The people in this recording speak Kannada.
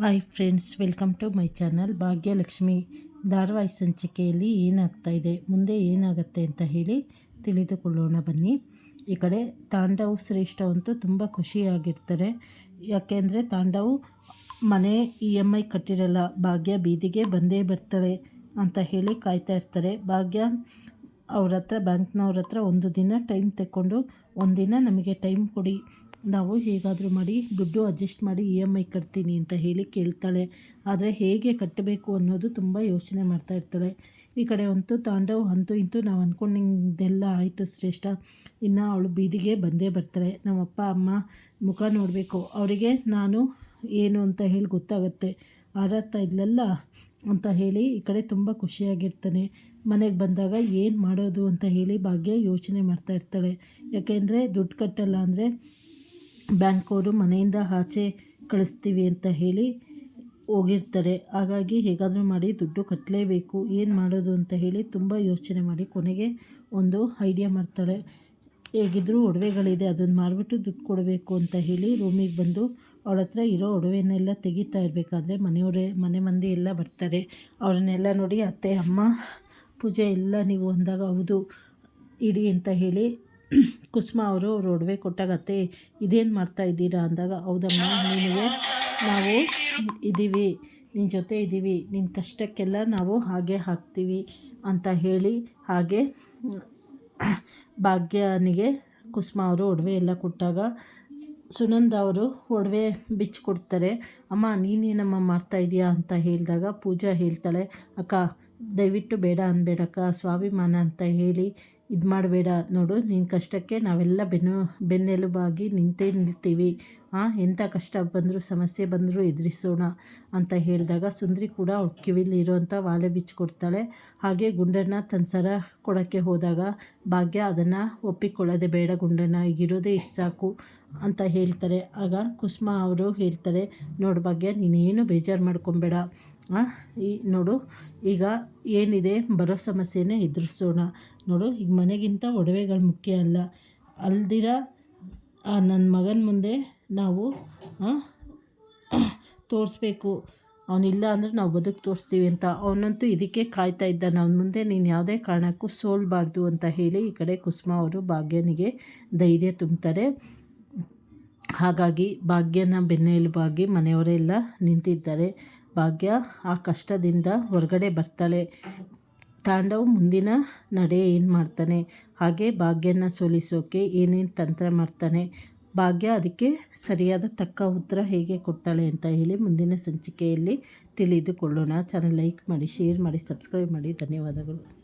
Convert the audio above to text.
Hi friends welcome to my channel Bhagyalakshmi ಧಾರವಾಹಿ ಸಂಚಿಕೆಯಲ್ಲಿ ಏನಾಗ್ತಾ ಇದೆ, ಮುಂದೆ ಏನಾಗುತ್ತೆ ಅಂತ ಹೇಳಿ ತಿಳಿದುಕೊಳ್ಳೋಣ ಬನ್ನಿ. ಈ ಕಡೆ ತಾಂಡವ್ ಶ್ರೇಷ್ಠ ಅಂತೂ ತುಂಬ ಖುಷಿಯಾಗಿರ್ತಾರೆ. ಯಾಕೆಂದರೆ ತಾಂಡವ್ ಮನೆ ಇ ಎಂ ಐ ಕಟ್ಟಿರಲ್ಲ, ಭಾಗ್ಯ ಬೀದಿಗೆ ಬಂದೇ ಬರ್ತಾಳೆ ಅಂತ ಹೇಳಿ ಕಾಯ್ತಾ ಇರ್ತಾರೆ. ಭಾಗ್ಯ ಅವ್ರ ಹತ್ರ, ಬ್ಯಾಂಕ್ನವ್ರ ಹತ್ರ ಒಂದು ದಿನ ಟೈಮ್ ತೆಕ್ಕೊಂಡು, ಒಂದಿನ ನಮಗೆ ಟೈಮ್ ಕೊಡಿ ನಾವು ಹೇಗಾದರೂ ಮಾಡಿ ದುಡ್ಡು ಅಡ್ಜಸ್ಟ್ ಮಾಡಿ ಇ ಎಂ ಐ ಕಟ್ತೀನಿ ಅಂತ ಹೇಳಿ ಕೇಳ್ತಾಳೆ. ಆದರೆ ಹೇಗೆ ಕಟ್ಟಬೇಕು ಅನ್ನೋದು ತುಂಬ ಯೋಚನೆ ಮಾಡ್ತಾ ಇರ್ತಾಳೆ. ಈ ಕಡೆ ಅಂತೂ ತಾಂಡವ್ ಅಂತೂ ಇಂತೂ ನಾವು ಅಂದ್ಕೊಂಡಿದ್ದೆಲ್ಲ ಆಯಿತು ಶ್ರೇಷ್ಠ. ಇನ್ನು ಅವಳು ಬೀದಿಗೆ ಬಂದೇ ಬರ್ತಾಳೆ. ನಮ್ಮಪ್ಪ, ಅಮ್ಮ ಮುಖ ನೋಡಬೇಕು. ಅವರಿಗೆ ನಾನು ಏನು ಅಂತ ಹೇಳಿ ಗೊತ್ತಾಗುತ್ತೆ. ಆಡಾಡ್ತಾ ಇದ್ಲಲ್ಲ ಅಂತ ಹೇಳಿ ಈ ಕಡೆ ತುಂಬ ಖುಷಿಯಾಗಿರ್ತಾನೆ. ಮನೆಗೆ ಬಂದಾಗ ಏನು ಮಾಡೋದು ಅಂತ ಹೇಳಿ ಭಾಗ್ಯ ಯೋಚನೆ ಮಾಡ್ತಾ ಇರ್ತಾಳೆ. ಯಾಕೆಂದರೆ ದುಡ್ಡು ಕಟ್ಟಲ್ಲ ಅಂದರೆ ಬ್ಯಾಂಕವರು ಮನೆಯಿಂದ ಆಚೆ ಕಳಿಸ್ತೀವಿ ಅಂತ ಹೇಳಿ ಹೋಗಿರ್ತಾರೆ. ಹಾಗಾಗಿ ಹೇಗಾದರೂ ಮಾಡಿ ದುಡ್ಡು ಕಟ್ಟಲೇಬೇಕು ಏನು ಮಾಡೋದು ಅಂತ ಹೇಳಿ ತುಂಬ ಯೋಚನೆ ಮಾಡಿ ಕೊನೆಗೆ ಒಂದು ಐಡಿಯಾ ಮಾಡ್ತಾಳೆ. ಹೇಗಿದ್ದರೂ ಒಡವೆಗಳಿದೆ, ಅದನ್ನು ಮಾರಿಬಿಟ್ಟು ದುಡ್ಡು ಕೊಡಬೇಕು ಅಂತ ಹೇಳಿ ರೂಮಿಗೆ ಬಂದು ಅವಳ ಹತ್ರ ಇರೋ ಒಡವೆನೆಲ್ಲ ತೆಗಿತಾ ಇರಬೇಕಾದ್ರೆ ಮನೆಯವರೇ, ಮನೆ ಮಂದಿ ಎಲ್ಲ ಬರ್ತಾರೆ. ಅವ್ರನ್ನೆಲ್ಲ ನೋಡಿ, ಅತ್ತೆ, ಅಮ್ಮ, ಪೂಜೆ ಎಲ್ಲ ನೀವು ಅಂದಾಗ ಹೌದು, ಇಡಿ ಅಂತ ಹೇಳಿ ಕುಸುಮ ಅವರು ಒಡವೆ ಕೊಟ್ಟಾಗ, ಅತ್ತೆ, ಇದೇನು ಮಾಡ್ತಾ ಇದ್ದೀರಾ? ಅಂದಾಗ, ಹೌದಮ್ಮ ನೀನು ನಾವು ಇದ್ದೀವಿ ನಿನ್ನ ಜೊತೆ ಇದ್ದೀವಿ ನಿನ್ನ ಕಷ್ಟಕ್ಕೆಲ್ಲ ನಾವು ಹಾಗೆ ಹಾಕ್ತೀವಿ ಅಂತ ಹೇಳಿ ಹಾಗೆ, ಭಾಗ್ಯನಿಗೆ ಕುಸುಮ ಅವರು ಒಡವೆ ಎಲ್ಲ ಕೊಟ್ಟಾಗ, ಸುನಂದ ಅವರು ಒಡವೆ ಬಿಚ್ಚಿಕೊಡ್ತಾರೆ ಅಮ್ಮ, ನೀನೇನಮ್ಮ ಮಾಡ್ತಾ ಇದೀಯಾ? ಅಂತ ಹೇಳಿದಾಗ, ಪೂಜಾ ಹೇಳ್ತಾಳೆ, ಅಕ್ಕ ದಯವಿಟ್ಟು ಬೇಡ ಅನ್ಬೇಡಕ್ಕ, ಸ್ವಾಭಿಮಾನ ಅಂತ ಹೇಳಿ ಇದು ಮಾಡಬೇಡ ನೋಡು ನಿನ್ನ ಕಷ್ಟಕ್ಕೆ ನಾವೆಲ್ಲ ಬೆನ್ನು, ಬೆನ್ನೆಲುಬಾಗಿ ನಿಂತೇ ನಿಲ್ತೀವಿ. ಆ ಎಂಥ ಕಷ್ಟ ಬಂದರೂ ಸಮಸ್ಯೆ ಬಂದರೂ ಎದುರಿಸೋಣ ಅಂತ ಹೇಳಿದಾಗ ಸುಂದರಿ ಕೂಡ ಕಿವಿಲಿ ಇರೋವಂಥ ವಾಲೆ ಬಿಚ್ಚಿಕೊಡ್ತಾಳೆ ಹಾಗೆ ಗುಂಡಣ್ಣ ತನ್ನ ಸರ ಕೊಡೋಕ್ಕೆ ಹೋದಾಗ ಭಾಗ್ಯ ಅದನ್ನು ಒಪ್ಪಿಕೊಳ್ಳೋದೆ, ಬೇಡ ಗುಂಡಣ್ಣ, ಈಗಿರೋದೇ ಇಷ್ಟು ಸಾಕು ಅಂತ ಹೇಳ್ತಾರೆ. ಆಗ ಕುಸುಮ ಅವರು ಹೇಳ್ತಾರೆ, ನೋಡು ಭಾಗ್ಯ, ನೀನೇನು ಬೇಜಾರು ಮಾಡ್ಕೊಬೇಡ. ಈ ನೋಡು, ಈಗ ಏನಿದೆ? ಬರೋ ಸಮಸ್ಯೆನೇ ಎದುರಿಸೋಣ. ನೋಡು, ಈಗ ಮನೆಗಿಂತ ಒಡವೆಗಳು ಮುಖ್ಯ ಅಲ್ಲ. ಅಲ್ದಿರ ನನ್ನ ಮಗನ ಮುಂದೆ ನಾವು ತೋರಿಸ್ಬೇಕು. ಅವನಿಲ್ಲ ಅಂದರೆ ನಾವು ಬದುಕು ತೋರಿಸ್ತೀವಿ ಅಂತ. ಅವನಂತೂ ಇದಕ್ಕೆ ಕಾಯ್ತಾ ಇದ್ದ ಅವನ ಮುಂದೆ ನೀನು ಯಾವುದೇ ಕಾರಣಕ್ಕೂ ಸೋಲ್ಬಾರ್ದು ಅಂತ ಹೇಳಿ ಈ ಕಡೆ ಕುಸುಮ ಅವರು ಭಾಗ್ಯನಿಗೆ ಧೈರ್ಯ ತುಂಬ್ತಾರೆ. ಹಾಗಾಗಿ ಭಾಗ್ಯನ ಬೆನ್ನೆಲುಬಾಗಿ ಮನೆಯವರೆಲ್ಲ ನಿಂತಿದ್ದಾರೆ. ಭಾಗ್ಯ ಆ ಕಷ್ಟದಿಂದ ಹೊರಗಡೆ ಬರ್ತಾಳೆ. ತಾಂಡವ್ ಮುಂದಿನ ನಡೆ ಏನು ಮಾಡ್ತಾನೆ? ಹಾಗೆ ಭಾಗ್ಯನ ಸೋಲಿಸೋಕೆ ಏನೇನು ತಂತ್ರ ಮಾಡ್ತಾನೆ? ಭಾಗ್ಯ ಅದಕ್ಕೆ ಸರಿಯಾದ ತಕ್ಕ ಉತ್ತರ ಹೇಗೆ ಕೊಡ್ತಾಳೆ ಅಂತ ಹೇಳಿ ಮುಂದಿನ ಸಂಚಿಕೆಯಲ್ಲಿ ತಿಳಿದುಕೊಳ್ಳೋಣ. ಚಾನಲ್ ಲೈಕ್ ಮಾಡಿ ಶೇರ್ ಮಾಡಿ ಸಬ್ಸ್ಕ್ರೈಬ್ ಮಾಡಿ. ಧನ್ಯವಾದಗಳು.